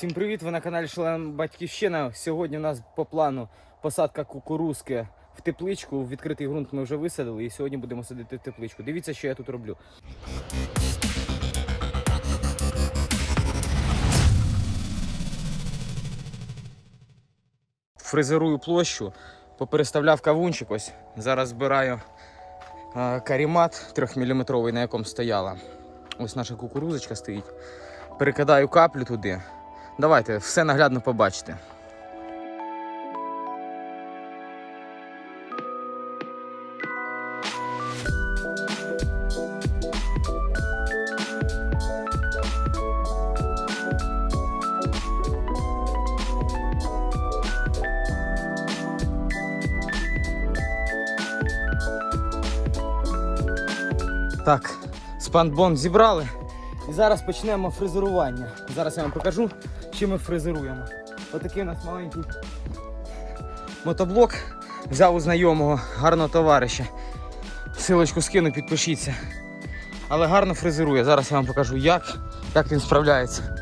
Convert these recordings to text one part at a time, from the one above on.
Всім привіт! Ви на каналі Шлем Батьківщина. Сьогодні у нас по плану посадка кукурузки в тепличку. В відкритий ґрунт ми вже висадили і сьогодні будемо садити в тепличку. Дивіться, що я тут роблю. Фрезерую площу, попереставляв кавунчик ось. Зараз збираю карімат 3-мм, на якому стояла. Ось наша кукурузочка стоїть. Перекидаю каплю туди. Давайте все наглядно побачите. Так, спанбон зібрали. І зараз почнемо фрезерування. Зараз я вам покажу, чим ми фрезеруємо. Отакий у нас маленький мотоблок. Взяв у знайомого гарного товариша. Силочку скину, підпишіться. Але гарно фрезерує. Зараз я вам покажу, як, як він справляється.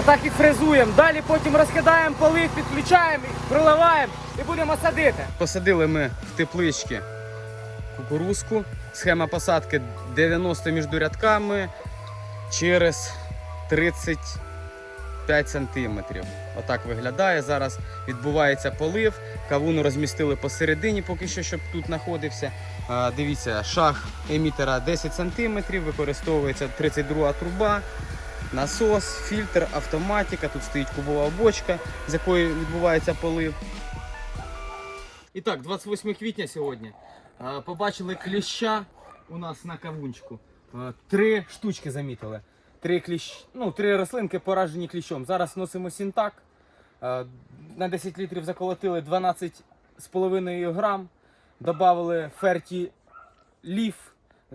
Отак і фрезуємо. Далі потім розкидаємо поли, підключаємо, приливаємо і будемо садити. Посадили ми в теплички кукурузку. Схема посадки 90 між рядками через 35 сантиметрів. Отак виглядає. Зараз відбувається полив. Кавуну розмістили посередині, поки що, щоб тут знаходився. Дивіться, шаг емітера 10 сантиметрів, використовується 32 труба. Насос, фільтр, автоматика, тут стоїть кубова бочка, з якої відбувається полив. І так, 28 квітня сьогодні. Побачили кліща у нас на кавунчику. Три штучки замітили. Три, кліщ... ну, три рослинки поражені кліщом. Зараз носимо сінтак. Е, На 10 літрів заколотили 12,5 грам. Добавили ферті ліф,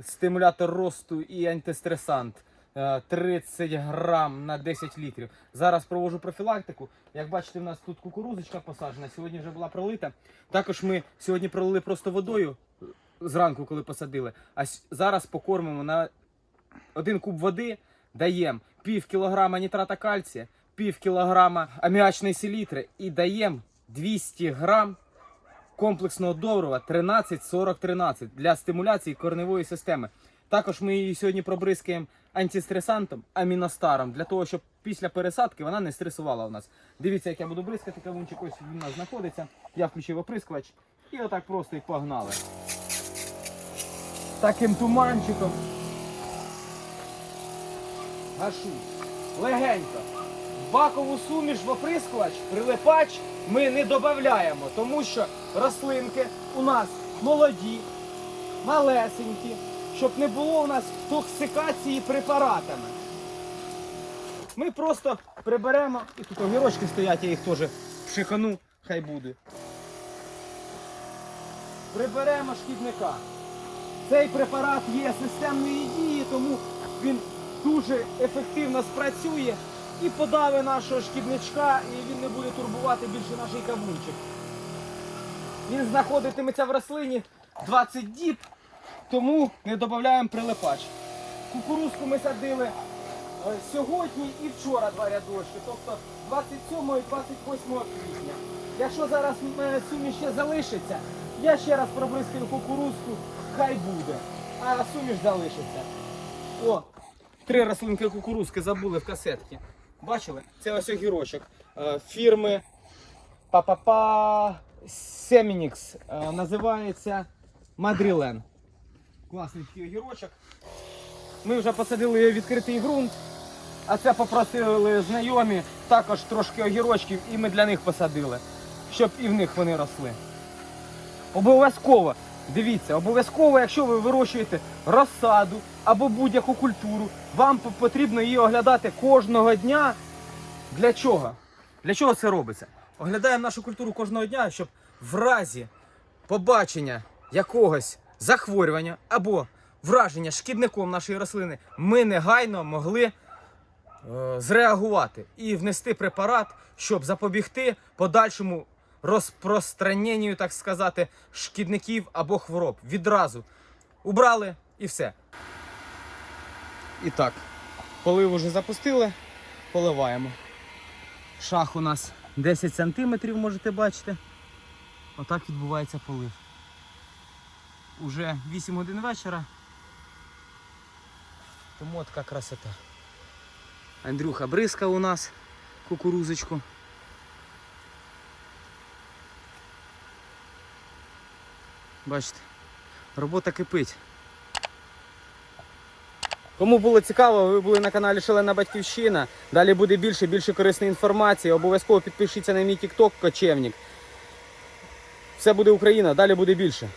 стимулятор росту і антистресант. Е, 30 грам на 10 літрів. Зараз провожу профілактику. Як бачите, в нас тут кукурузочка посаджена, сьогодні вже була пролита. Також ми сьогодні пролили просто водою е, зранку, коли посадили. А зараз покормимо на один куб води, даємо пів кілограма нітрата кальція, пів кілограма аміачної селітри і даємо 200 грам комплексного добрива 13-40-13 для стимуляції корневої системи. Також ми її сьогодні пробризкаємо антистресантом, аміностаром, для того, щоб після пересадки вона не стресувала у нас. Дивіться, як я буду бризкати кавунчик, ось він у нас знаходиться. Я включив оприскувач і отак просто і погнали. Таким туманчиком. Гашу. Легенько. Бакову суміш в оприскувач, прилипач ми не додаємо, тому що рослинки у нас молоді, малесенькі, щоб не було у нас токсикації препаратами. Ми просто приберемо, і тут огірочки стоять, я їх теж пшикану, хай буде. Приберемо шкідника. Цей препарат є системної дії, тому він дуже ефективно спрацює і подавить нашого шкідничка, і він не буде турбувати більше наш кавунчик. Він знаходитиметься в рослині 20 діб, тому не додаємо прилипач. Кукурузку ми садили е, сьогодні і вчора два рядочки, тобто 27 і 28 квітня. Якщо зараз суміш ще залишиться, я ще раз пробризкаю кукурузку, хай буде, а суміш залишиться. О, три рослинки кукурузки забули в касетці. Бачили? Це ось огірочок е, фірми Папапа Семінікс. Е, Називається Мадрілен. Класний такий огірочок. Ми вже посадили відкритий ґрунт, а це попросили знайомі також трошки огірочків, і ми для них посадили, щоб і в них вони росли. обов'язково, дивіться, обов'язково, якщо ви вирощуєте розсаду або будь-яку культуру, вам потрібно її оглядати кожного дня. Для чого? Для чого це робиться? Оглядаємо нашу культуру кожного дня, щоб в разі побачення якогось захворювання або враження шкідником нашої рослини ми негайно могли е, зреагувати і внести препарат, щоб запобігти подальшому розпространенню, так сказати, шкідників або хвороб. Відразу убрали і все. І так, полив уже запустили, поливаємо. Шах у нас 10 сантиметрів, можете бачити. Отак відбувається полив. Уже 8 годин вечора. Тому така красота. Андрюха бризкав у нас кукурузочку. Бачите, робота кипить. Кому було цікаво, ви були на каналі Шалена Батьківщина. Далі буде більше більше корисної інформації. Обов'язково підпишіться на мій TikTok Кочевник. Все буде Україна, далі буде більше.